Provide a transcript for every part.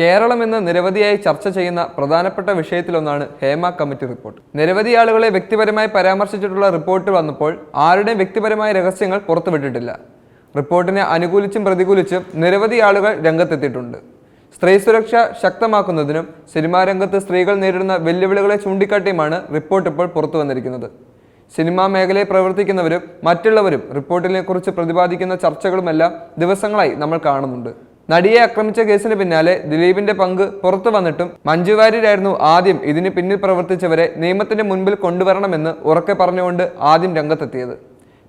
കേരളം എന്ന് നിരവധിയായി ചർച്ച ചെയ്യുന്ന പ്രധാനപ്പെട്ട വിഷയത്തിലൊന്നാണ് ഹേമ കമ്മിറ്റി റിപ്പോർട്ട്. നിരവധി ആളുകളെ വ്യക്തിപരമായി പരാമർശിച്ചിട്ടുള്ള റിപ്പോർട്ട് വന്നപ്പോൾ ആരുടെയും വ്യക്തിപരമായ രഹസ്യങ്ങൾ പുറത്തുവിട്ടിട്ടില്ല. റിപ്പോർട്ടിനെ അനുകൂലിച്ചും പ്രതികൂലിച്ചും നിരവധി ആളുകൾ രംഗത്തെത്തിയിട്ടുണ്ട്. സ്ത്രീ സുരക്ഷ ശക്തമാക്കുന്നതിനും സിനിമാ രംഗത്ത് സ്ത്രീകൾ നേരിടുന്ന വെല്ലുവിളികളെ ചൂണ്ടിക്കാട്ടിയുമാണ് റിപ്പോർട്ട് ഇപ്പോൾ പുറത്തു വന്നിരിക്കുന്നത്. സിനിമാ മേഖലയിൽ പ്രവർത്തിക്കുന്നവരും മറ്റുള്ളവരും റിപ്പോർട്ടിനെക്കുറിച്ച് പ്രതിപാദിക്കുന്ന ചർച്ചകളുമെല്ലാം ദിവസങ്ങളായി നമ്മൾ കാണുന്നുണ്ട്. നടിയെ ആക്രമിച്ച കേസിന് പിന്നാലെ ദിലീപിന്റെ പങ്ക് പുറത്തു വന്നിട്ടും മഞ്ജു വാര്യരായിരുന്നു ആദ്യം ഇതിന് പിന്നിൽ പ്രവർത്തിച്ചവരെ നിയമത്തിന്റെ മുൻപിൽ കൊണ്ടുവരണമെന്ന് ഉറക്കെ പറഞ്ഞുകൊണ്ട് ആദ്യം രംഗത്തെത്തിയത്.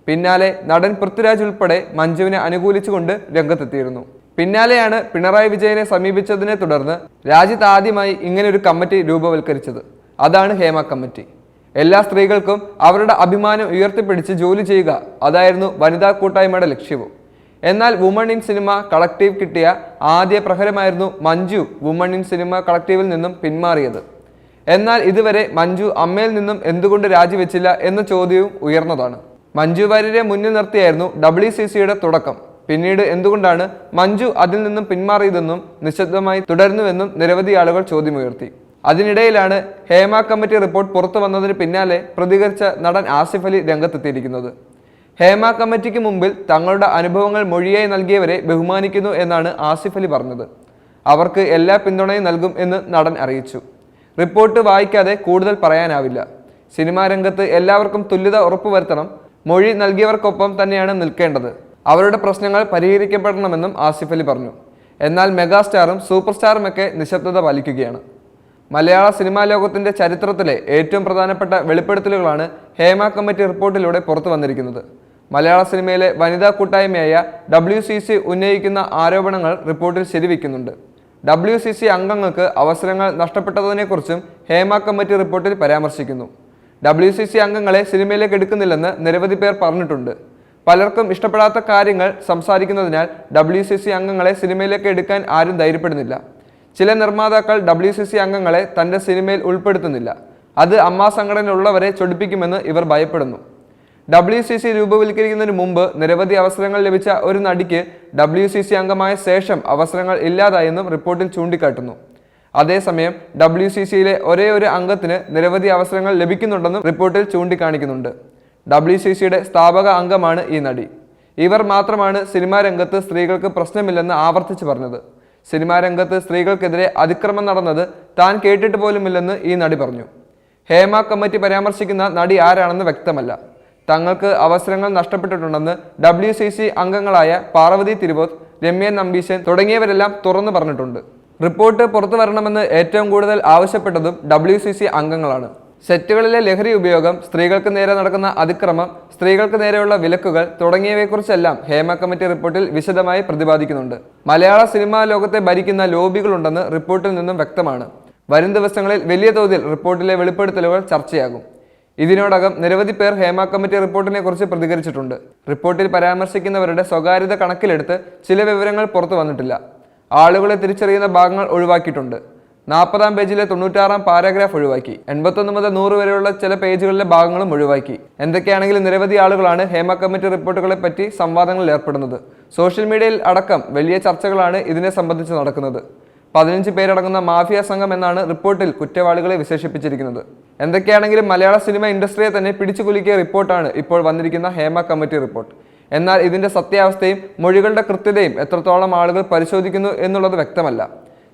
പിന്നാലെ നടൻ പൃഥ്വിരാജ് ഉൾപ്പെടെ മഞ്ജുവിനെ അനുകൂലിച്ചുകൊണ്ട് രംഗത്തെത്തിയിരുന്നു. പിന്നാലെയാണ് പിണറായി വിജയനെ സമീപിച്ചതിനെ തുടർന്ന് രാജ്യത്ത് ആദ്യമായി ഇങ്ങനെ ഒരു കമ്മിറ്റി രൂപവൽക്കരിച്ചത്. അതാണ് ഹേമ കമ്മിറ്റി. എല്ലാ സ്ത്രീകൾക്കും അവരുടെ അഭിമാനം ഉയർത്തിപ്പിടിച്ച് ജോലി ചെയ്യുക അതായിരുന്നു വനിതാ കൂട്ടായ്മയുടെ ലക്ഷ്യവും. എന്നാൽ വുമൺ ഇൻ സിനിമ കളക്റ്റീവ് കിട്ടിയ ആദ്യ പ്രഹരമായിരുന്നു മഞ്ജു വുമൺ ഇൻ സിനിമ കളക്റ്റീവിൽ നിന്നും പിന്മാറിയത്. എന്നാൽ ഇതുവരെ മഞ്ജു അമ്മയിൽ നിന്നും എന്തുകൊണ്ട് രാജിവെച്ചില്ല എന്ന ചോദ്യവും ഉയർന്നതാണ്. മഞ്ജു വാര്യരെ മുന്നിൽ നിർത്തിയായിരുന്നു ഡബ്ല്യു സി സിയുടെ തുടക്കം. പിന്നീട് എന്തുകൊണ്ടാണ് മഞ്ജു അതിൽ നിന്നും പിന്മാറിയതെന്നും നിശബ്ദമായി തുടരുന്നുവെന്നും നിരവധി ആളുകൾ ചോദ്യമുയർത്തി. അതിനിടയിലാണ് ഹേമ കമ്മിറ്റി റിപ്പോർട്ട് പുറത്തു വന്നതിന് പിന്നാലെ പ്രതികരിച്ച നടൻ ആസിഫ് അലി രംഗത്തെത്തിയിരിക്കുന്നത്. ഹേമ കമ്മിറ്റിക്ക് മുമ്പിൽ തങ്ങളുടെ അനുഭവങ്ങൾ മൊഴിയായി നൽകിയവരെ ബഹുമാനിക്കുന്നു എന്നാണ് ആസിഫ് അലി പറഞ്ഞത്. അവർക്ക് എല്ലാ പിന്തുണയും നൽകും എന്ന് നടൻ അറിയിച്ചു. റിപ്പോർട്ട് വായിക്കാതെ കൂടുതൽ പറയാനാവില്ല. സിനിമാ രംഗത്ത് എല്ലാവർക്കും തുല്യത ഉറപ്പുവരുത്തണം മൊഴി നൽകിയവർക്കൊപ്പം തന്നെയാണ് നിൽക്കേണ്ടത്. അവരുടെ പ്രശ്നങ്ങൾ പരിഹരിക്കപ്പെടണമെന്നും ആസിഫ് അലി പറഞ്ഞു. എന്നാൽ മെഗാസ്റ്റാറും സൂപ്പർ സ്റ്റാറുമൊക്കെ നിശബ്ദത പാലിക്കുകയാണ്. മലയാള സിനിമാ ലോകത്തിന്റെ ചരിത്രത്തിലെ ഏറ്റവും പ്രധാനപ്പെട്ട വെളിപ്പെടുത്തലുകളാണ് ഹേമ കമ്മിറ്റി റിപ്പോർട്ടിലൂടെ പുറത്തു വന്നിരിക്കുന്നത് മലയാള സിനിമയിലെ വനിതാ കൂട്ടായ്മയായ ഡബ്ല്യു സി സി ഉന്നയിക്കുന്ന ആരോപണങ്ങൾ റിപ്പോർട്ടിൽ ശരിവെക്കുന്നുണ്ട്. ഡബ്ല്യു സി സി അംഗങ്ങൾക്ക് അവസരങ്ങൾ നഷ്ടപ്പെട്ടതിനെക്കുറിച്ചും ഹേമ കമ്മിറ്റി റിപ്പോർട്ടിൽ പരാമർശിക്കുന്നു. ഡബ്ല്യു സി സി അംഗങ്ങളെ സിനിമയിലേക്ക് എടുക്കുന്നില്ലെന്ന് നിരവധി പേർ പറഞ്ഞിട്ടുണ്ട്. പലർക്കും ഇഷ്ടപ്പെടാത്ത കാര്യങ്ങൾ സംസാരിക്കുന്നതിനാൽ ഡബ്ല്യു സി സി അംഗങ്ങളെ സിനിമയിലേക്ക് എടുക്കാൻ ആരും ധൈര്യപ്പെടുന്നില്ല. ചില നിർമ്മാതാക്കൾ ഡബ്ല്യു സി സി അംഗങ്ങളെ തന്റെ സിനിമയിൽ ഉൾപ്പെടുത്തുന്നില്ല. അത് അമ്മാ സംഘടനയിലുള്ളവരെ ചൊടിപ്പിക്കുമെന്ന് ഇവർ ഭയപ്പെടുന്നു. ഡബ്ല്യു സി സി രൂപവൽക്കരിക്കുന്നതിന് മുമ്പ് നിരവധി അവസരങ്ങൾ ലഭിച്ച ഒരു നടിക്ക് ഡബ്ല്യു സി സി അംഗമായ ശേഷം അവസരങ്ങൾ ഇല്ലാതായെന്നും റിപ്പോർട്ടിൽ ചൂണ്ടിക്കാട്ടുന്നു. അതേസമയം ഡബ്ല്യു സി സിയിലെ ഒരേ ഒരു അംഗത്തിന് നിരവധി അവസരങ്ങൾ ലഭിക്കുന്നുണ്ടെന്നും റിപ്പോർട്ടിൽ ചൂണ്ടിക്കാണിക്കുന്നുണ്ട്. ഡബ്ല്യു സി സിയുടെ സ്ഥാപക അംഗമാണ് ഈ നടി. ഇവർ മാത്രമാണ് സിനിമാ രംഗത്ത് സ്ത്രീകൾക്ക് പ്രശ്നമില്ലെന്ന് ആവർത്തിച്ചു പറഞ്ഞത്. സിനിമാ രംഗത്ത് സ്ത്രീകൾക്കെതിരെ അതിക്രമം നടന്നത് താൻ കേട്ടിട്ട് പോലുമില്ലെന്ന് ഈ നടി പറഞ്ഞു. ഹേമ കമ്മിറ്റി പരാമർശിക്കുന്ന നടി ആരാണെന്ന് വ്യക്തമല്ല. തങ്ങൾക്ക് അവസരങ്ങൾ നഷ്ടപ്പെട്ടിട്ടുണ്ടെന്ന് ഡബ്ല്യു സി സി അംഗങ്ങളായ പാർവതി തിരുവോത്ത് രമ്യ നമ്പീശൻ തുടങ്ങിയവരെല്ലാം തുറന്നു പറഞ്ഞിട്ടുണ്ട്. റിപ്പോർട്ട് പുറത്തു വരണമെന്ന് ഏറ്റവും കൂടുതൽ ആവശ്യപ്പെട്ടതും ഡബ്ല്യു സി സി അംഗങ്ങളാണ്. സെറ്റുകളിലെ ലഹരി ഉപയോഗം സ്ത്രീകൾക്ക് നേരെ നടക്കുന്ന അതിക്രമം സ്ത്രീകൾക്ക് നേരെയുള്ള വിലക്കുകൾ തുടങ്ങിയവയെക്കുറിച്ചെല്ലാം ഹേമ കമ്മിറ്റി റിപ്പോർട്ടിൽ വിശദമായി പ്രതിപാദിക്കുന്നുണ്ട്. മലയാള സിനിമാ ലോകത്തെ ഭരിക്കുന്ന ലോബികളുണ്ടെന്ന് റിപ്പോർട്ടിൽ നിന്നും വ്യക്തമാണ്. വരും ദിവസങ്ങളിൽ വലിയ തോതിൽ റിപ്പോർട്ടിലെ വെളിപ്പെടുത്തലുകൾ ചർച്ചയാകും. ഇതിനോടകം നിരവധി പേർ ഹേമ കമ്മിറ്റി റിപ്പോർട്ടിനെ കുറിച്ച് പ്രതികരിച്ചിട്ടുണ്ട്. റിപ്പോർട്ടിൽ പരാമർശിക്കുന്നവരുടെ സ്വകാര്യത കണക്കിലെടുത്ത് ചില വിവരങ്ങൾ പുറത്തു വന്നിട്ടില്ല. ആളുകളെ തിരിച്ചറിയുന്ന ഭാഗങ്ങൾ ഒഴിവാക്കിയിട്ടുണ്ട്. നാൽപ്പതാം പേജിലെ തൊണ്ണൂറ്റാറാം പാരാഗ്രാഫ് ഒഴിവാക്കി. എൺപത്തൊന്ന് മുതൽ നൂറ് വരെയുള്ള ചില പേജുകളിലെ ഭാഗങ്ങളും ഒഴിവാക്കി. എന്തൊക്കെയാണെങ്കിലും നിരവധി ആളുകളാണ് ഹേമ കമ്മിറ്റി റിപ്പോർട്ടുകളെ പറ്റി സംവാദങ്ങളിൽ ഏർപ്പെടുന്നത്. സോഷ്യൽ മീഡിയയിൽ അടക്കം വലിയ ചർച്ചകളാണ് ഇതിനെ സംബന്ധിച്ച് നടക്കുന്നത്. പതിനഞ്ച് പേരടങ്ങുന്ന മാഫിയ സംഘം എന്നാണ് റിപ്പോർട്ടിൽ കുറ്റവാളികളെ വിശേഷിപ്പിച്ചിരിക്കുന്നത്. എന്തൊക്കെയാണെങ്കിലും മലയാള സിനിമ ഇൻഡസ്ട്രിയെ തന്നെ പിടിച്ചു കുലുക്കിയ റിപ്പോർട്ടാണ് ഇപ്പോൾ വന്നിരിക്കുന്ന ഹേമ കമ്മിറ്റി റിപ്പോർട്ട്. എന്നാൽ ഇതിന്റെ സത്യാവസ്ഥയും മൊഴികളുടെ കൃത്യതയും എത്രത്തോളം ആളുകൾ പരിശോധിക്കുന്നു എന്നുള്ളത് വ്യക്തമല്ല.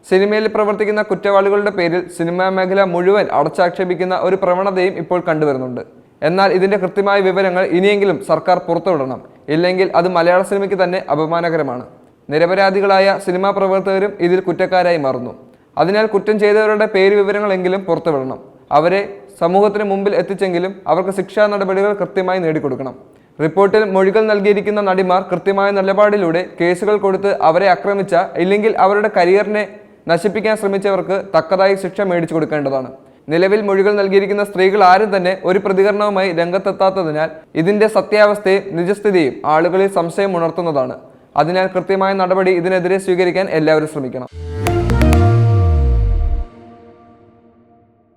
സിനിമയിൽ പ്രവർത്തിക്കുന്ന കുറ്റവാളികളുടെ പേരിൽ സിനിമാ മേഖല മുഴുവൻ അടച്ചാക്ഷേപിക്കുന്ന ഒരു പ്രവണതയും ഇപ്പോൾ കണ്ടുവരുന്നുണ്ട്. എന്നാൽ ഇതിന്റെ കൃത്യമായ വിവരങ്ങൾ ഇനിയെങ്കിലും സർക്കാർ പുറത്തുവിടണം. ഇല്ലെങ്കിൽ അത് മലയാള സിനിമയ്ക്ക് തന്നെ അപമാനകരമാണ്. നിരപരാധികളായ സിനിമാ പ്രവർത്തകരും ഇതിൽ കുറ്റക്കാരായി മാറുന്നു. അതിനാൽ കുറ്റം ചെയ്തവരുടെ പേര് വിവരങ്ങളെങ്കിലും പുറത്തുവിടണം. അവരെ സമൂഹത്തിന് മുമ്പിൽ എത്തിച്ചെങ്കിലും അവർക്ക് ശിക്ഷാ നടപടികൾ കൃത്യമായി നേടിക്കൊടുക്കണം. റിപ്പോർട്ടിൽ മൊഴികൾ നൽകിയിരിക്കുന്ന നടിമാർ കൃത്യമായ നിലപാടിലൂടെ കേസുകൾ കൊടുത്ത് അവരെ ആക്രമിച്ച ഇല്ലെങ്കിൽ അവരുടെ കരിയറിനെ നശിപ്പിക്കാൻ ശ്രമിച്ചവർക്ക് തക്കതായി ശിക്ഷ മേടിച്ചു കൊടുക്കേണ്ടതാണ്. നിലവിൽ മൊഴികൾ നൽകിയിരിക്കുന്ന സ്ത്രീകൾ ആരും തന്നെ ഒരു പ്രതികരണവുമായി രംഗത്തെത്താത്തതിനാൽ ഇതിന്റെ സത്യാവസ്ഥയും നിജസ്ഥിതിയും ആളുകളിൽ സംശയം ഉണർത്തുന്നതാണ്. അതിനാൽ കൃത്യമായ നടപടി ഇതിനെതിരെ സ്വീകരിക്കാൻ എല്ലാവരും ശ്രമിക്കണം.